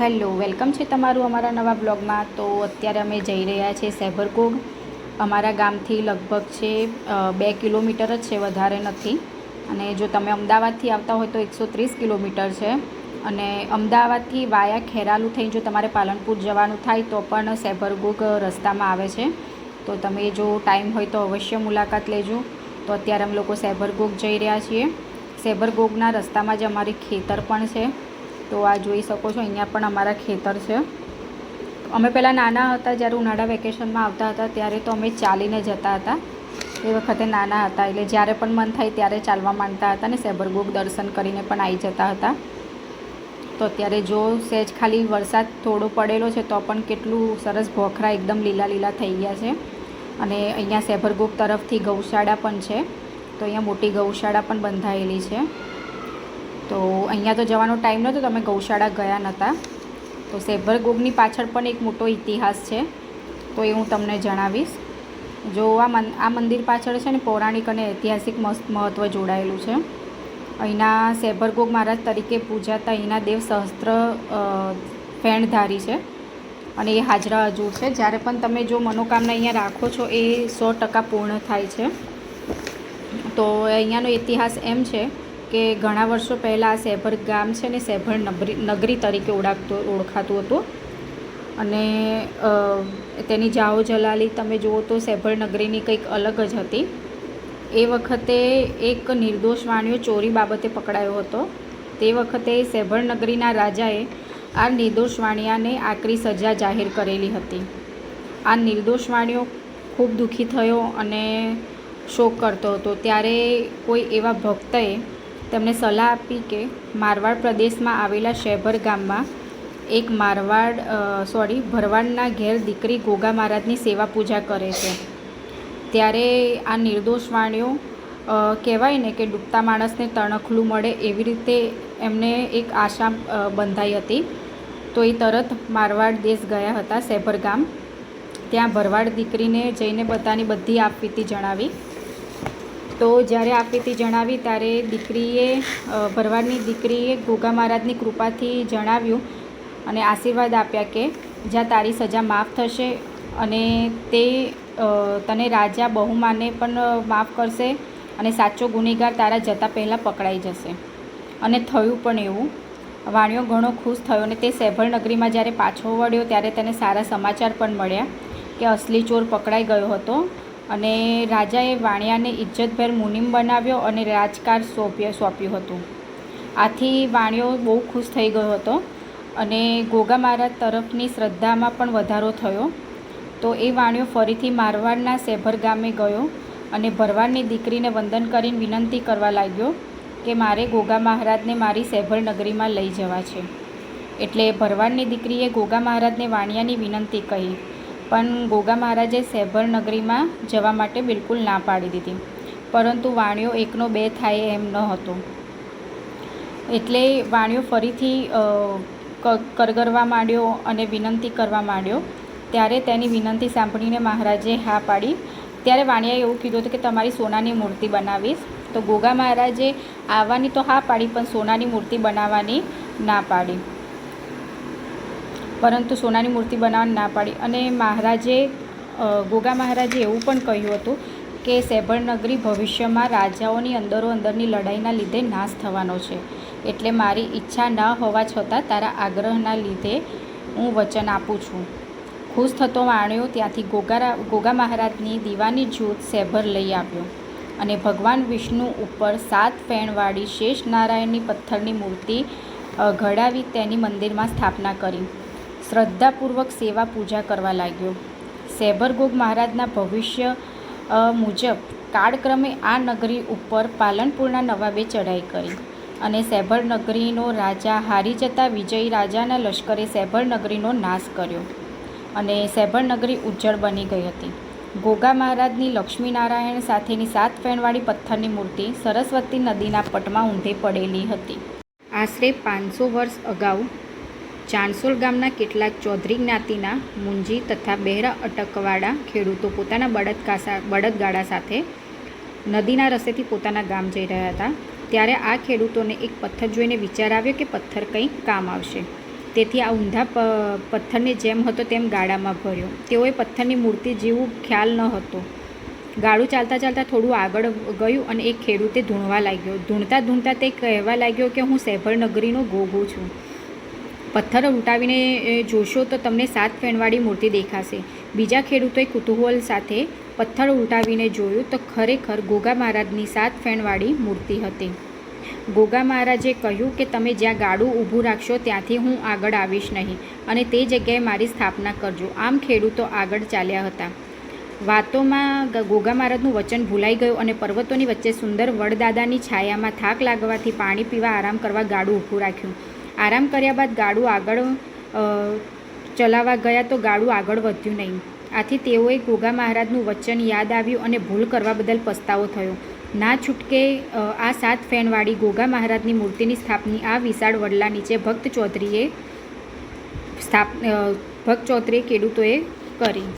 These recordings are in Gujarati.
હેલો, વેલકમ છે તમારું અમારા નવા બ્લોગમાં. તો અત્યારે અમે જઈ રહ્યા છીએ સેભરકોગ અમારા ગામથી લગભગ છે બે કિલોમીટર જ છે, વધારે નથી. અને જો તમે અમદાવાદથી આવતા હોય તો એકસો ત્રીસ કિલોમીટર છે. અને અમદાવાદથી વાયા ખેરાલુ થઈને જો તમારે પાલનપુર જવાનું થાય તો પણ સેભરગોગ રસ્તામાં આવે છે. તો તમે જો ટાઈમ હોય તો અવશ્ય મુલાકાત લેજો. તો અત્યારે અમે લોકો સેભરગોગ જઈ રહ્યા છીએ. સેભરગોગના રસ્તામાં જ અમારી ખેતર પણ છે. તો આ જોઈ શકો છો, અહીંયા પણ અમારા ખેતર છે. અમે પહેલાં નાના હતા, જ્યારે ઉનાળા વેકેશનમાં આવતા હતા, ત્યારે તો અમે ચાલીને જતા હતા. એ વખતે નાના હતા, એટલે જ્યારે પણ મન થાય ત્યારે ચાલવા માંડતા હતા ને સેબરગોગ દર્શન કરીને પણ આવી જતા હતા. તો અત્યારે જો સહેજ ખાલી વરસાદ થોડો પડેલો છે, તો પણ કેટલું સરસ ભોખરા એકદમ લીલા લીલા થઈ ગયા છે. અને અહીંયા સેભરગોગ તરફથી ગૌશાળા પણ છે, તો અહીંયા મોટી ગૌશાળા પણ બંધાયેલી છે. તો અહીંયા તો જવાનો ટાઈમ નહોતો, તમે ગૌશાળા ગયા નહોતા તો સેભરગોગની પાછળ પણ એક મોટો ઇતિહાસ છે, તો એ હું તમને જણાવીશ. જો આ મન, આ મંદિર પાછળ છે ને, પૌરાણિક અને ઐતિહાસિક મહત્ત્વ જોડાયેલું છે. અહીંના સેભરગોગ મહારાજ તરીકે પૂજાતા અહીંના દેવ સહસ્ત્ર ફેણધારી છે અને એ હાજરા હજૂર છે. જ્યારે પણ તમે જો મનોકામના અહીંયા રાખો છો, એ સો ટકા પૂર્ણ થાય છે. તો અહીંયાનો ઇતિહાસ એમ છે કે ઘણા વર્ષો પહેલાં આ સેભર ગામ છે ને સેભર નગરી નગરી તરીકે ઓળખતું ઓળખાતું હતું. અને તેની જાહો જલાલી તમે જુઓ તો સેભર નગરીની કંઈક અલગ જ હતી. એ વખતે એક નિર્દોષ વાણિયો ચોરી બાબતે પકડાયો હતો. તે વખતે સેભર નગરીના રાજાએ આ નિર્દોષ વાણિયાને આકરી સજા જાહેર કરેલી હતી. આ નિર્દોષ વાણિયો ખૂબ દુઃખી થયો અને શોક કરતો હતો. ત્યારે કોઈ એવા ભક્તએ તેમને સલાહ આપી કે મારવાડ પ્રદેશમાં આવેલા શેભર ગામમાં એક મારવાડ સોરી ભરવાડના ઘેર દીકરી ગોગા મહારાજની સેવા પૂજા કરે છે. ત્યારે આ નિર્દોષ વાણીઓ કહેવાય ને કે ડૂબતા માણસને તણખલું મળે એવી રીતે એમને એક આશા બંધાઈ હતી. તો એ તરત મારવાડ દેશ ગયા હતા સેભર ગામ. ત્યાં ભરવાડ દીકરીને જઈને બધાની બધી આપવીતી જણાવી. તો જ્યારે આપવીતી જણાવી ત્યારે દીકરીએ ભરવાડની દીકરીએ ગોગા મહારાજની કૃપાથી જણાવ્યું અને આશીર્વાદ આપ્યા કે જ્યાં તારી સજા માફ થશે અને તે તને રાજા બહુમાને પણ માફ કરશે અને સાચો ગુનેગાર તારા જતાં પહેલાં પકડાઈ જશે. અને થયું પણ એવું. વાણિયો ઘણો ખુશ થયો અને તે સેભર નગરીમાં જ્યારે પાછો વળ્યો ત્યારે તેને સારા સમાચાર પણ મળ્યા કે અસલી ચોર પકડાઈ ગયો હતો. અને રાજાએ વાણિયાને ઇજ્જતભેર મુનિમ બનાવ્યો અને રાજકાર સોંપ્યો સોંપ્યું હતું. આથી વાણિયો બહુ ખુશ થઈ ગયો હતો અને ગોગા મહારાજ તરફની શ્રદ્ધામાં પણ વધારો થયો. તો એ વાણિયો ફરીથી મારવાડના સેભર ગામે ગયો અને ભરવાડની દીકરીને વંદન કરીને વિનંતી કરવા લાગ્યો કે મારે ગોગા મહારાજને મારી સેભર નગરીમાં લઈ જવા છે. એટલે ભરવાડની દીકરીએ ગોગા મહારાજને વાણિયાની વિનંતી કહી પણ ગોગા મહારાજે સેભર નગરીમાં જવા માટે બિલકુલ ના પાડી દીધી. પરંતુ વાણિયો એકનો બે થાય એમ ન હતો. એટલે વાણિયો ફરીથી કરગરવા માંડ્યો અને વિનંતી કરવા માંડ્યો. ત્યારે તેની વિનંતી સાંભળીને મહારાજે હા પાડી. ત્યારે વાણિયાએ એવું કીધું હતું કે, તમારી સોનાની મૂર્તિ બનાવીશ. તો ગોગા મહારાજે આવવાની તો હા પાડી, પણ સોનાની મૂર્તિ બનાવવાની ના પાડી. પરંતુ સોનાની મૂર્તિ બનાવવાની ના પાડી. અને મહારાજે ગોગા મહારાજે એવું પણ કહ્યું હતું કે સેભર નગરી ભવિષ્યમાં રાજાઓની અંદરો અંદરની લડાઈના લીધે નાશ થવાનો છે. એટલે મારી ઈચ્છા ન હોવા છતાં તારા આગ્રહના લીધે હું વચન આપું છું. ખુશ થતો વાણ્યો ત્યાંથી ગોગારા, ગોગા મહારાજની દીવાની જ્યોત સેભર લઈ આવ્યો અને ભગવાન વિષ્ણુ ઉપર સાત ફેણવાળી શેષ નારાયણની પથ્થરની મૂર્તિ ઘડાવી તેની મંદિરમાં સ્થાપના કરી. શ્રદ્ધાપૂર્વક સેવા પૂજા કરવા લાગ્યો. સેભરગોગ મહારાજના ભવિષ્ય મુજબ કાળક્રમે આ નગરી ઉપર પાલનપુરના નવાબે ચઢાઈ કરી અને સેભર નગરીનો રાજા હારી જતા વિજયી રાજાના લશ્કરે સેભર નગરીનો નાશ કર્યો અને સેભર નગરી ઉજ્જળ બની ગઈ હતી. ગોગા મહારાજની લક્ષ્મીનારાયણ સાથેની સાત ફેણવાળી પથ્થરની મૂર્તિ સરસ્વતી નદીના પટમાં ઊંધે પડેલી હતી. આશરે પાંચસો વર્ષ અગાઉ ચાણસોલ ગામના કેટલાક ચૌધરી જ્ઞાતિના મુંજી તથા બહેરા અટકવાળા ખેડૂતો પોતાના બળદ કાસા, બળદગાડા સાથે નદીના રસ્તેથી પોતાના ગામ જઈ રહ્યા હતા. ત્યારે આ ખેડૂતોને એક પથ્થર જોઈને વિચાર આવ્યો કે પથ્થર કંઈક કામ આવશે. તેથી આ ઊંધા પથ્થરની જેમ હતો તેમ ગાડામાં ભર્યો. તેઓએ પથ્થરની મૂર્તિ જેવું ખ્યાલ ન હતો. ગાડું ચાલતા ચાલતા થોડું આગળ ગયું અને એક ખેડૂતે ધૂણવા લાગ્યો. ધૂણતા ધૂણતા તે કહેવા લાગ્યો કે હું સહેભર નગરીનો ગોગો છું. પથ્થર ઉલટાવીને જોશો તો તમને સાત ફેણવાળી મૂર્તિ દેખાશે. બીજા ખેડૂતોએ કુતૂહલ સાથે પથ્થર ઉલટાવીને જોયું તો ખરેખર ગોગા મહારાજની સાત ફેણવાળી મૂર્તિ હતી. ગોગા મહારાજે કહ્યું કે તમે જ્યાં ગાડું ઊભું રાખશો ત્યાંથી હું આગળ આવીશ નહીં અને તે જગ્યાએ મારી સ્થાપના કરજો. આમ ખેડૂતો આગળ ચાલ્યા હતા. વાતોમાં ગોગા મહારાજનું વચન ભૂલાઈ ગયું અને પર્વતોની વચ્ચે સુંદર વડદાદાની છાયામાં થાક લાગવાથી પાણી પીવા આરામ કરવા ગાડું ઊભું રાખ્યું. આરામ કર્યા બાદ ગાડું આગળ ચલાવવા ગયા તો ગાડું આગળ વધ્યું નહીં. આથી તેઓએ ગોગા મહારાજનું વચન યાદ આવ્યું અને ભૂલ કરવા બદલ પસ્તાવો થયો. ના છૂટકે આ સાત ફેનવાળી ગોગા મહારાજની મૂર્તિની સ્થાપની આ વિશાળ વડલા નીચે ભક્ત ચૌધરીએ સ્થાપ ભક્ત ચૌધરી ખેડૂતોએ કરી.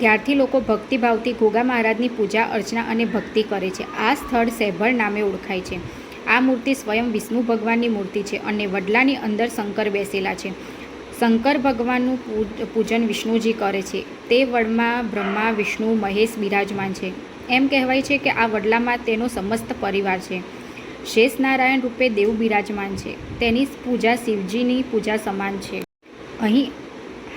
ત્યારથી લોકો ભક્તિભાવથી ગોગા મહારાજની પૂજા અર્ચના અને ભક્તિ કરે છે. આ સ્થળ સહેભર નામે ઓળખાય છે. આ મૂર્તિ સ્વયં વિષ્ણુ ભગવાનની મૂર્તિ છે અને વડલાની અંદર શંકર બેસેલા છે. શંકર ભગવાનનું પૂજ- પૂજન વિષ્ણુજી કરે છે. તે વડમાં બ્રહ્મા, વિષ્ણુ, મહેશ બિરાજમાન છે. એમ કહેવાય છે કે આ વડલામાં તેનો સમસ્ત પરિવાર છે. શેષ નારાયણ રૂપે દેવ બિરાજમાન છે. તેની પૂજા શિવજીની પૂજા સમાન છે. અહીં,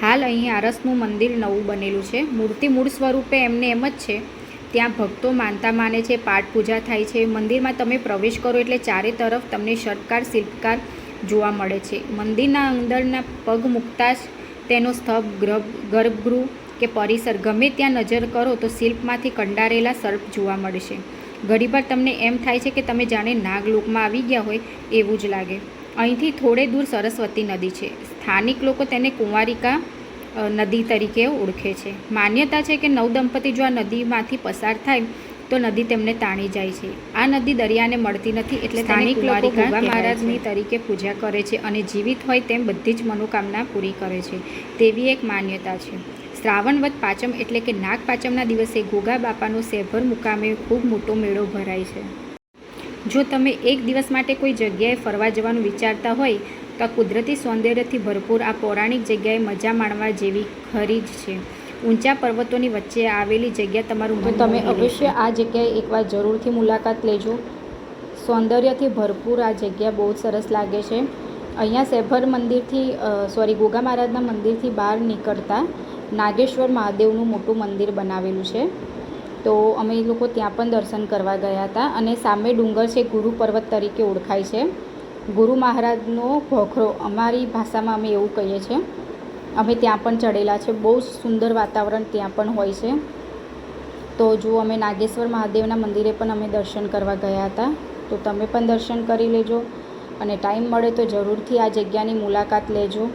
હાલ અહીં આરસનું મંદિર નવું બનેલું છે. મૂર્તિ મૂળ સ્વરૂપે એમને એમ જ છે. ત્યાં ભક્તો માનતા માને છે, પાઠ પૂજા થાય છે. મંદિરમાં તમે પ્રવેશ કરો એટલે ચારે તરફ તમને શર્ટકાર શિલ્પકાર જોવા મળે છે. મંદિરના અંદરના પગ મૂકતા જ તેનો સ્તંભ ગ્રહ ગર્ભગૃહ કે પરિસર ગમે ત્યાં નજર કરો તો શિલ્પમાંથી કંડારેલા સર્પ જોવા મળશે. ઘણીવાર તમને એમ થાય છે કે તમે જાણે નાગલોકમાં આવી ગયા હોય એવું જ લાગે. અહીંથી થોડે દૂર સરસ્વતી નદી છે. સ્થાનિક લોકો તેને કુંવારિકા નદી તરીકે ઓળખે છે. માન્યતા છે કે નવદંપતિ જો આ નદીમાંથી પસાર થાય તો નદી તેમને તાણી જાય છે. આ નદી દરિયાને મળતી નથી એટલે સ્થાનિક લોકો ગોગા મહારાજની તરીકે પૂજા કરે છે અને જીવિત હોય તેમ બધી જ મનોકામના પૂરી કરે છે. તેવી એક માન્યતા છે. શ્રાવણ પાચમ પાંચમ એટલે કે નાગ પાંચમના દિવસે ગોગા બાપાનો સેભર મુકામે ખૂબ મોટો મેળો ભરાય છે. જો તમે એક દિવસ માટે કોઈ જગ્યાએ ફરવા જવાનું વિચારતા હોય તો આ કુદરતી સૌંદર્યથી ભરપૂર આ પૌરાણિક જગ્યાએ મજા માણવા જેવી ખરી જ છે. ઊંચા પર્વતોની વચ્ચે આવેલી જગ્યા તમારું તો તમે અવશ્ય આ જગ્યાએ એકવાર જરૂરથી મુલાકાત લેજો. સૌંદર્યથી ભરપૂર આ જગ્યા બહુ સરસ લાગે છે. અહીંયા સેભર મંદિરથી સોરી ગોગા મહારાજના મંદિરથી બહાર નીકળતા નાગેશ્વર મહાદેવનું મોટું મંદિર બનાવેલું છે. તો અમે લોકો ત્યાં પણ દર્શન કરવા ગયા હતા અને સામે ડુંગર છે ગુરુ પર્વત તરીકે ઓળખાય છે. ગુરુ મહારાજનો ભોખરો અમારી ભાષામાં અમે એવું કહીએ છીએ. અમે ત્યાં પણ ચડેલા છે. બહુ સુંદર વાતાવરણ ત્યાં પણ હોય છે. તો જો અમે નાગેશ્વર મહાદેવના મંદિરે પણ અમે દર્શન કરવા ગયા હતા, તો તમે પણ દર્શન કરી લેજો અને ટાઈમ મળે તો જરૂરથી આ જગ્યાની મુલાકાત લેજો.